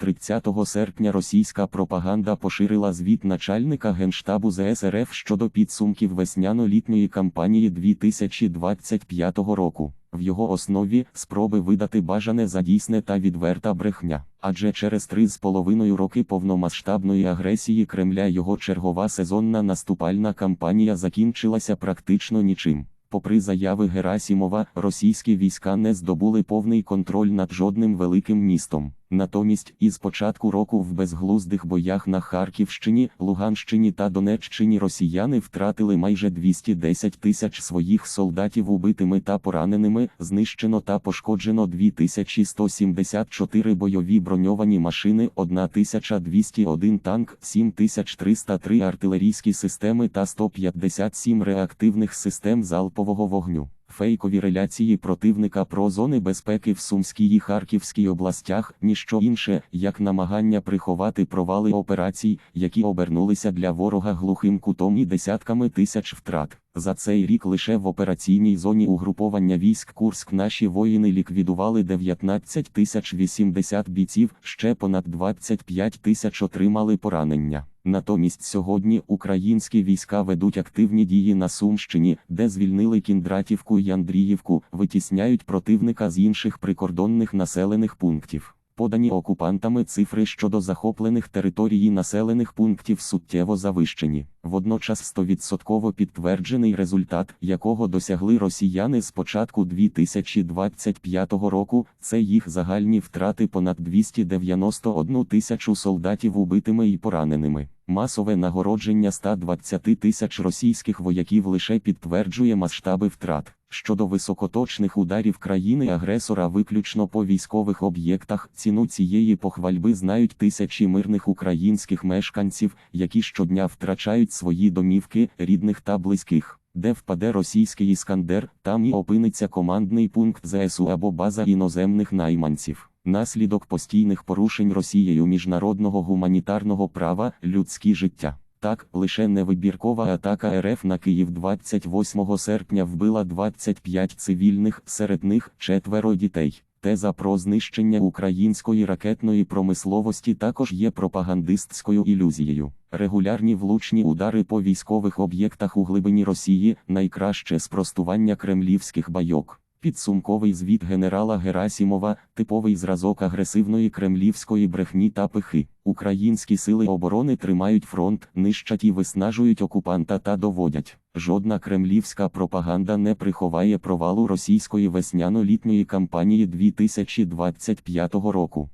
30 серпня російська пропаганда поширила звіт начальника Генштабу ЗСРФ щодо підсумків весняно-літньої кампанії 2025 року. В його основі спроби видати бажане за дійсне та відверта брехня. Адже через три з половиною роки повномасштабної агресії Кремля його чергова сезонна наступальна кампанія закінчилася практично нічим. Попри заяви Герасімова, російські війська не здобули повний контроль над жодним великим містом. Натомість, із початку року в безглуздих боях на Харківщині, Луганщині та Донеччині росіяни втратили майже 210 тисяч своїх солдатів убитими та пораненими, знищено та пошкоджено 2174 бойові броньовані машини, 1201 танк, 7303 артилерійські системи та 157 реактивних систем залпового вогню. Фейкові реляції противника про зони безпеки в Сумській і Харківській областях ніщо інше, як намагання приховати провали операцій, які обернулися для ворога глухим кутом і десятками тисяч втрат. За цей рік лише в операційній зоні угруповання військ Курськ наші воїни ліквідували 19 тисяч 80 бійців, ще понад 25 тисяч отримали поранення. Натомість сьогодні українські війська ведуть активні дії на Сумщині, де звільнили Кіндратівку і Андріївку, витісняють противника з інших прикордонних населених пунктів. Подані окупантами цифри щодо захоплених територій населених пунктів суттєво завищені. Водночас 100% підтверджений результат, якого досягли росіяни з початку 2025 року, це їх загальні втрати понад 291 тисячу солдатів убитими і пораненими. Масове нагородження 120 тисяч російських вояків лише підтверджує масштаби втрат. Щодо високоточних ударів країни-агресора виключно по військових об'єктах, ціну цієї похвальби знають тисячі мирних українських мешканців, які щодня втрачають свої домівки, рідних та близьких. Де впаде російський іскандер, там і опиниться командний пункт ЗСУ або база іноземних найманців. Наслідок постійних порушень Росією міжнародного гуманітарного права, людські життя. Так, лише невибіркова атака РФ на Київ 28 серпня вбила 25 цивільних, серед них четверо дітей. Теза про знищення української ракетної промисловості також є пропагандистською ілюзією. Регулярні влучні удари по військових об'єктах у глибині Росії найкраще спростування кремлівських байок. Підсумковий звіт генерала Герасімова, типовий зразок агресивної кремлівської брехні та пихи. Українські сили оборони тримають фронт, нищать і виснажують окупанта та доводять. Жодна кремлівська пропаганда не приховає провалу російської весняно-літньої кампанії 2025 року.